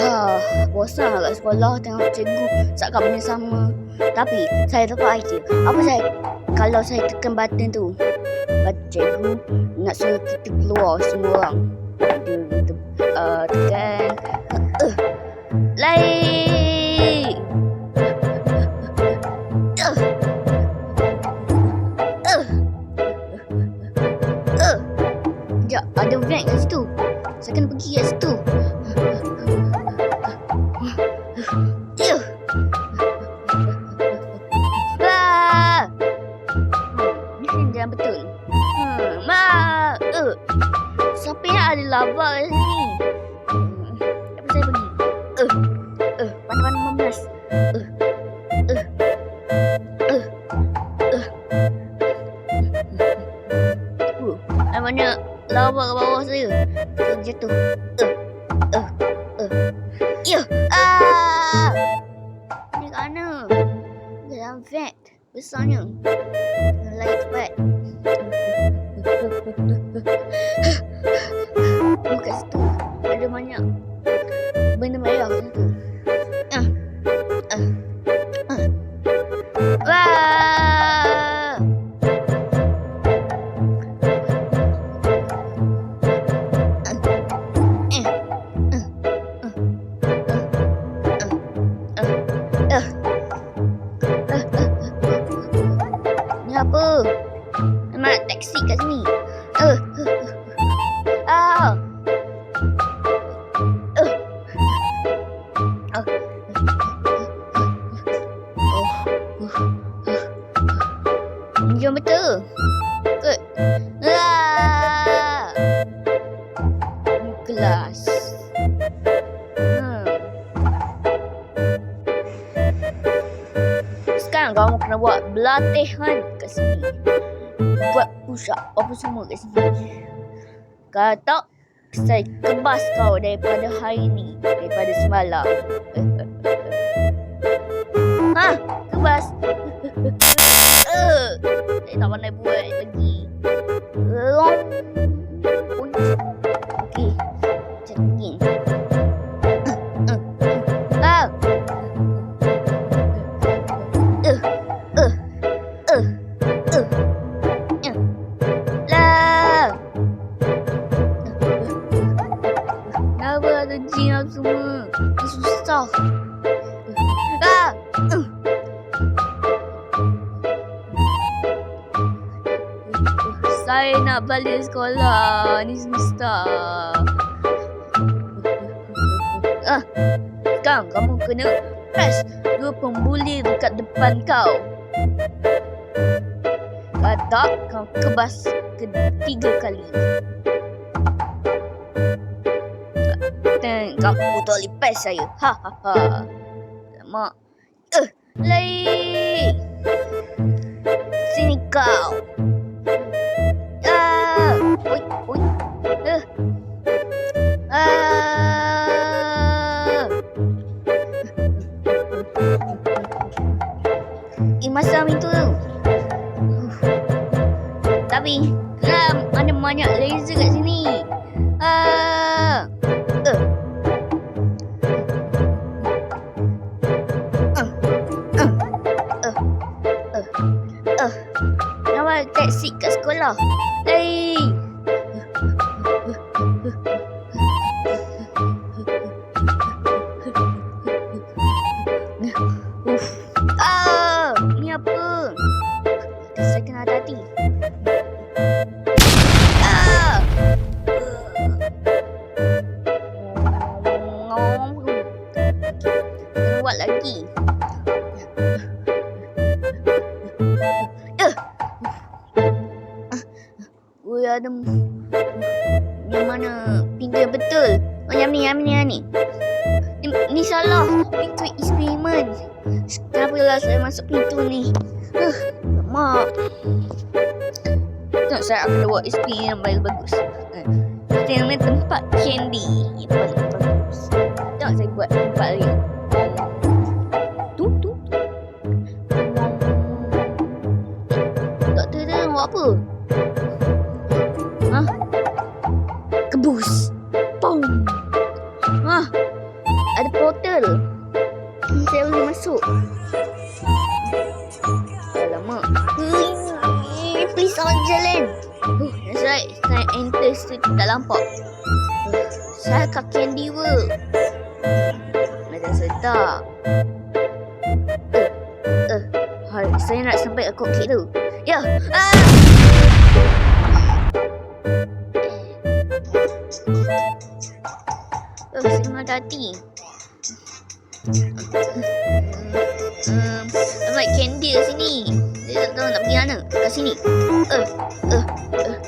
Ha, bosan kat sekolah tengok cikgu cakap benda sama. Tapi saya dapat idea. Apa saya kalau saya tekan button tu? Button cikgu nak suruh kita keluar semua orang. Kita uh, tekan. Uh! Uh. Uh. Uh. Sekejap, ada vent kat situ. Saya kena pergi kat situ. Uh. Uh, pandai-pandai memas. Uh. Uh. Uh. Uh. Uh. Banyak lava kat bawah saya. Jatuh. Buat belatihan kat sini. Buat push up apa semua kat sini. Kalau tak, saya kebas kau daripada hari ni. Daripada semalam. ha, Balik sekolah. Ni semesta. Ah. Sekarang kamu kena press dua pembuli dekat depan kau. Kalau tak, kau kebas ketiga kali. Dan kamu tak boleh press saya. Ha ha ha. Mak. Eh, lai. Sini kau. Kat Lah saya masuk pintu ni? Huh, mak. Tak, saya akan buat eksperimen yang paling bagus. Eh, Kita ni tempat candy yang paling bagus. Tak, saya buat saya nak sampai ke kokit tu. Ya. Ah! Oh, saya malah hati. Um, Alright, Candy sini. Dia tak tahu nak pergi mana. Kat sini. Uh, uh. Uh.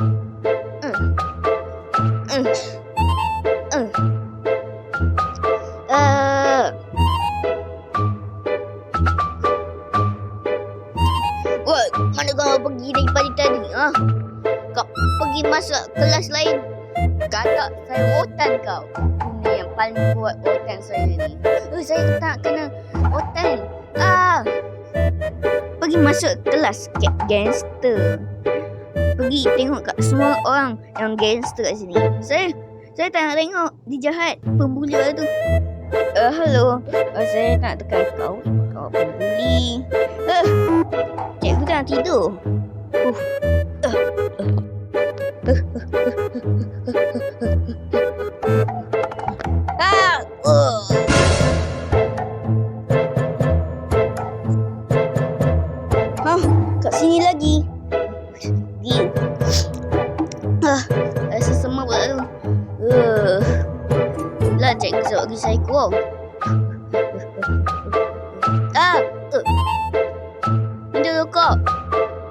Mm. Mm. Mm. Mm. Ah. Woi, mana kau pergi daripada tadi? Ha? Kau pergi masuk kelas lain. Kata saya otan kau. Ini yang paling kuat otan saya ni. Oh, saya tak kena otan. Ah. Pergi masuk kelas ga- gangster. Pergi tengok kat semua orang yang gangster kat sini. Saya saya tak nak tengok dia jahat pembuli tu. Uh, hello. Uh, saya nak tekan kau. Kau pembuli. Uh, cikgu dah tidur. Uh. Uh. Uh. Ah!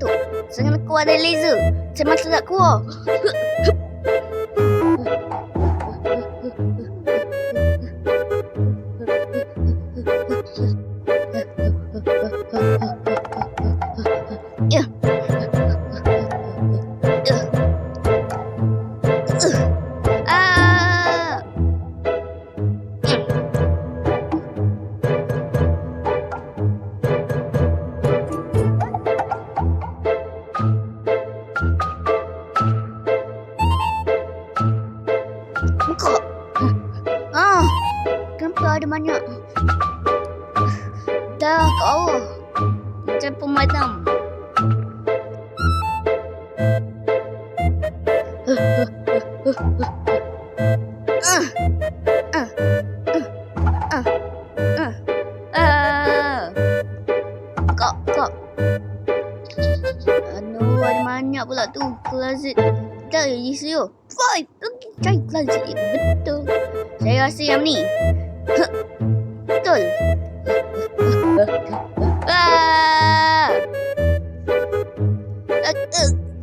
ketuk. Saya kena keluar dari laser. Saya masa tak keluar. Buka. Ah, kenapa ada banyak? Dah kau. Macam pemadam. Aduh, ada banyak pula tu. Closet. Dah, ya, Yisio. Five. Cari closet yang betul. Saya rasa yang ni. Betul.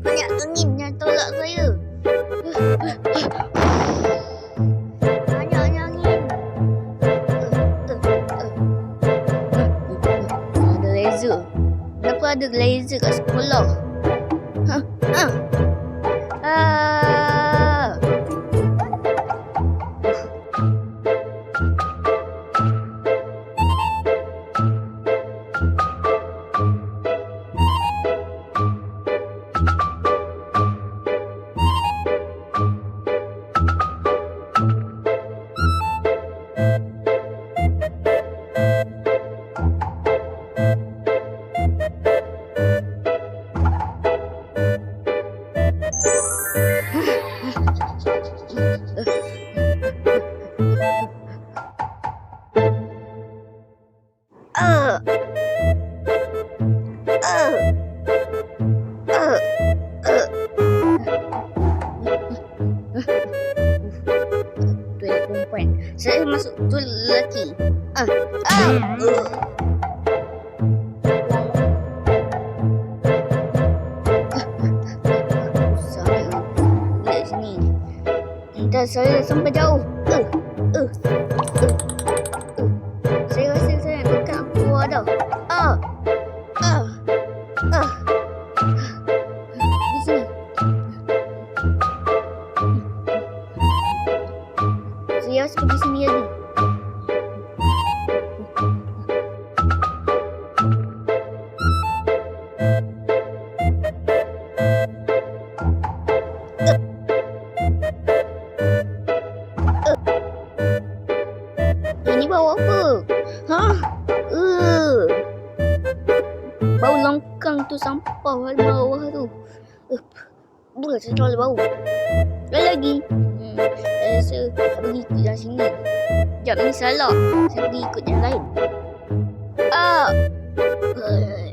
Banyak angin yang tolak saya. Banyak angin. Ada laser. Kenapa ada laser kat sekolah? 谁在上面跳舞？呃呃呃，谁和谁谁在看我跳舞的？呃呃呃，这是谁？谁有手机？这是谁的？Bau longkang tu sampah di bawah tu. Uh. Bukan saya terlalu bau. Ada lagi. Hmm. Saya rasa tak pergi ikut yang sini. Sekejap ni salah. Saya pergi ikut yang lain. Ah. Uh.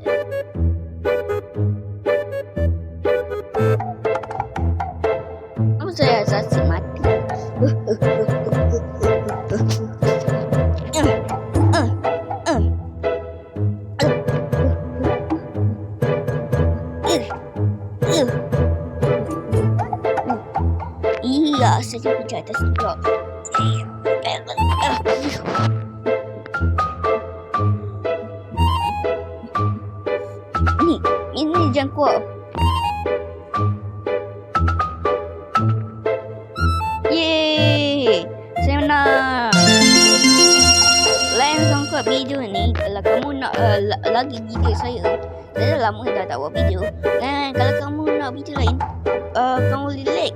Kenapa saya rasa mati? Iya, Ni, ini jangkau. Yeay, saya menang. Lain sangka video ni, kalau kamu nak uh, la- lagi video saya, saya dah lama dah tak buat video. Dan kalau kamu nak video lain, uh, kamu boleh like